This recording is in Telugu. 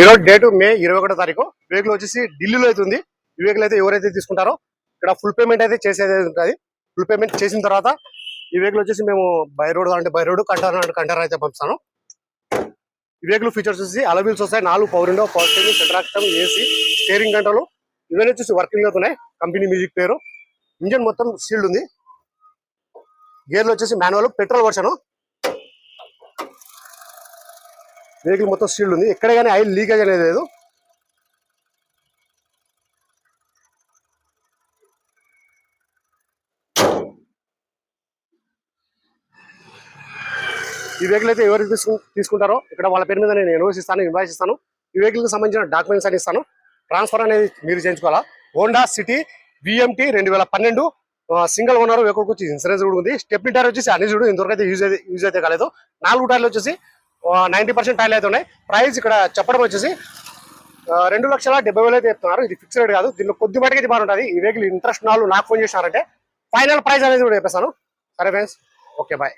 ఈరోజు డేటు మే ఇరవై ఒకటో తారీఖు. వెహికల్ వచ్చేసి ఢిల్లీలో అయితే ఉంది. ఈ వెహికల్ అయితే ఎవరైతే తీసుకుంటారో ఇక్కడ ఫుల్ పేమెంట్ అయితే చేసేది ఉంటుంది. ఫుల్ పేమెంట్ చేసిన తర్వాత ఈ వెహికల్ వచ్చేసి మేము బై రోడ్ అంటే బై రోడ్ కంటార్ అంటే కంటార్ అయితే పంపిస్తాను ఈ వెహికల్ ఫీచర్స్ వచ్చేసి అలవీల్స్ వస్తాయి. నాలుగు పవర్ విండో పవర్ స్టేరింగ్ సెంట్రాక్టమ్ ఏసీ స్టేరింగ్ కంట్రోల్ ఇవన్నీ వచ్చేసి వర్కింగ్ అవుతున్నాయి కంపెనీ మ్యూజిక్ పేరు ఇంజన్ మొత్తం సీల్డ్ ఉంది. గేర్లు వచ్చేసి మాన్యువల్ పెట్రోల్ వర్షను వెహికల్ మొత్తం సీల్డ్ ఉంది. ఎక్కడ కానీ ఆయిల్ లీకేజ్ అనేది లేదు. ఈ వెహికల్ అయితే ఎవరికి తీసుకు తీసుకుంటారో ఇక్కడ వాళ్ళ పేరు మీద నేను ఎన్ఓసి ఇస్తాను ఇన్వాయిస్ ఇస్తాను ఈ వెహికల్కి సంబంధించిన డాక్యుమెంట్స్ అని ఇస్తాను. ట్రాన్స్ఫర్ అనేది మీరు చేయించుకోవాలా? హోండా సిటీ విఎంటీ రెండు వేల పన్నెండు సింగిల్ ఓనర్ వెహికల్ వచ్చి ఇన్సూరెన్స్ కూడా ఉంది. స్టెప్ని టైర్ వచ్చేసి అన్ని చూడు ఇంతవరకు అయితే యూజ్ అయితే యూజ్ అయితే కాలేదు. నాలుగు టైర్లు వచ్చేసి నైంటీ పర్సెంట్ టైల్ అయితే ఉన్నాయి. ప్రైస్ ఇక్కడ చెప్పడం వచ్చేసి రెండు లక్షల డెబ్బై వేలు అయితే చెప్తున్నారు. ఇది ఫిక్స్డ్ రేట్ కాదు. దీనిలో కొద్ది మటుకు అయితే బాగుంటుంది ఈ వెహికల్ ఇంట్రెస్ట్ నాలుగు నాకు ఫోన్ చేసినారంటే ఫైనల్ ప్రైస్ అనేది కూడా చెప్పేస్తాను. సరే ఫ్రెండ్స్ ఓకే బాయ్